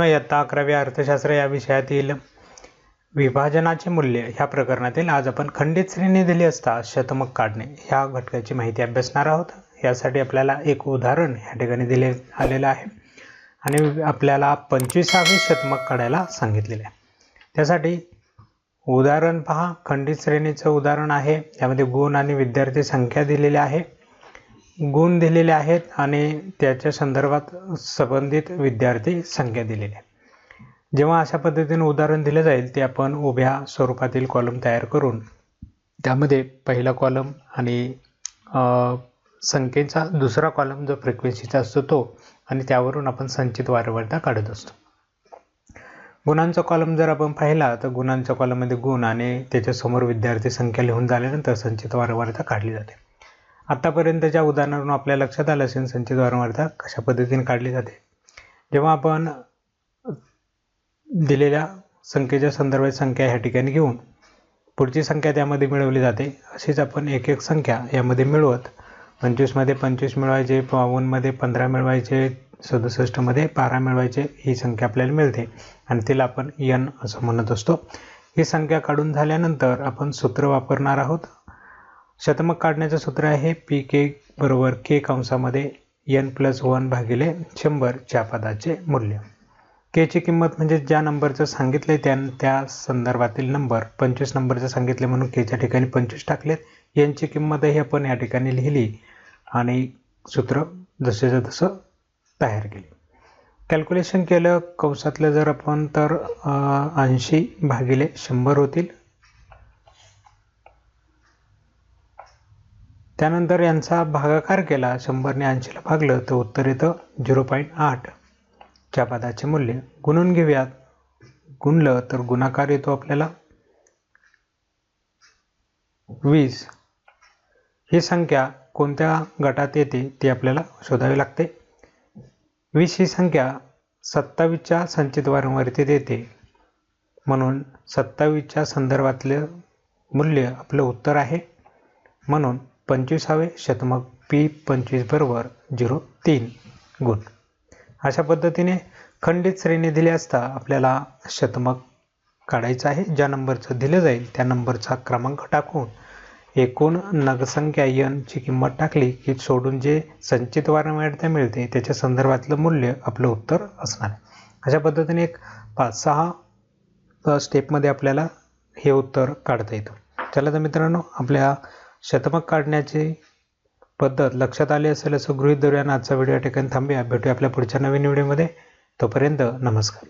इयत्ता अकरावी अर्थशास्त्र या विषयातील विभाजनाचे मूल्य ह्या प्रकरणातील आज आपण खंडित श्रेणी दिली असता शतमक काढणे ह्या घटकाची माहिती अभ्यासणार आहोत. यासाठी आपल्याला एक उदाहरण ह्या ठिकाणी दिले आलेलं आहे. आणि आपल्याला पंचवीसावे शतमक काढायला सांगितलेले आहे. त्यासाठी उदाहरण पहा. खंडित श्रेणीचं उदाहरण आहे. त्यामध्ये गुण आणि विद्यार्थी संख्या दिलेली आहे. गुण दिलेले आहेत आणि त्याच्या संदर्भात संबंधित विद्यार्थी संख्या दिलेली आहे. जेव्हा अशा पद्धतीने उदाहरण दिलं जाईल ते आपण उभ्या स्वरूपातील कॉलम तयार करून त्यामध्ये पहिला कॉलम आणि संख्येचा दुसरा कॉलम जो फ्रिक्वेन्सीचा असतो तो आणि त्यावरून आपण संचित वारंवारता काढत असतो. गुणांचा कॉलम जर आपण पाहिला तर गुणांच्या कॉलममध्ये गुण आणि त्याच्यासमोर विद्यार्थी संख्या लिहून झाल्यानंतर संचित वारंवारता काढली जाते. आत्तापर्यंतच्या उदाहरणावरून आपल्या लक्षात आलं असेल संचित वारंवारता कशा पद्धतीने काढली जाते. जेव्हा आपण दिलेल्या संख्येच्या संदर्भात संख्या ह्या ठिकाणी घेऊन पुढची संख्या त्यामध्ये मिळवली जाते अशीच आपण एक एक संख्या यामध्ये मिळवत पंचवीसमध्ये पंचवीस मिळवायचे बावन्नमध्ये पंधरा मिळवायचे सदुसष्टमध्ये बारा मिळवायचे ही संख्या आपल्याला मिळते. आणि तिला आपण यन असं म्हणत असतो. ही संख्या काढून झाल्यानंतर आपण सूत्र वापरणार आहोत. शतमक काढण्याचं सूत्र आहे पी के बरोबर के कंसामध्ये एन प्लस वन भागिले शंभर च्या पदाचे मूल्य. केची किंमत म्हणजे ज्या नंबरचं सांगितले त्या त्या संदर्भातील नंबर. पंचवीस नंबरचं सांगितले म्हणून केच्या ठिकाणी पंचवीस टाकलेत. यांची किंमतही आपण या ठिकाणी लिहिली आणि सूत्र जसेच्या तसं तयार केले. कॅल्क्युलेशन केलं कंसातलं जर आपण तर ऐंशी भागिले शंभर होतील. त्यानंतर यांचा भागाकार केला. शंभरने ऐंशीला भागलं तर उत्तर येतं झिरो पॉईंट आठ. च्या पदाचे मूल्य गुणून घेऊयात. गुणलं तर गुणाकार येतो आपल्याला. वीस. ही संख्या कोणत्या गटात येते ती आपल्याला शोधावी लागते. वीस ही संख्या सत्तावीसच्या संचित वारंवारतेत येते. म्हणून सत्तावीसच्या संदर्भातलं मूल्य आपलं उत्तर आहे. म्हणून पंचवीसावे शतमक पी पंचवीस बरोबर झिरो तीन. गुण अशा पद्धतीने खंडित श्रेणी दिली असता आपल्याला शतमक काढायचं आहे. ज्या नंबरचं दिलं जाईल त्या नंबरचा क्रमांक टाकून एकूण नगसंख्या यनची किंमत टाकली की सोडून जे संचित वारंवारता मिळते त्याच्या संदर्भातलं मूल्य आपलं उत्तर असणार अशा पद्धतीने एक पाच सहा स्टेपमध्ये आपल्याला हे उत्तर काढता येतं. चला तर मित्रांनो आपल्या शतमक काढण्याची पद्धत लक्षात आली असेल असं गृहीत धरूया. आजचा व्हिडिओ या ठिकाणी थांबूया. भेटूया आपल्या पुढच्या नवीन व्हिडिओमध्ये. तोपर्यंत नमस्कार.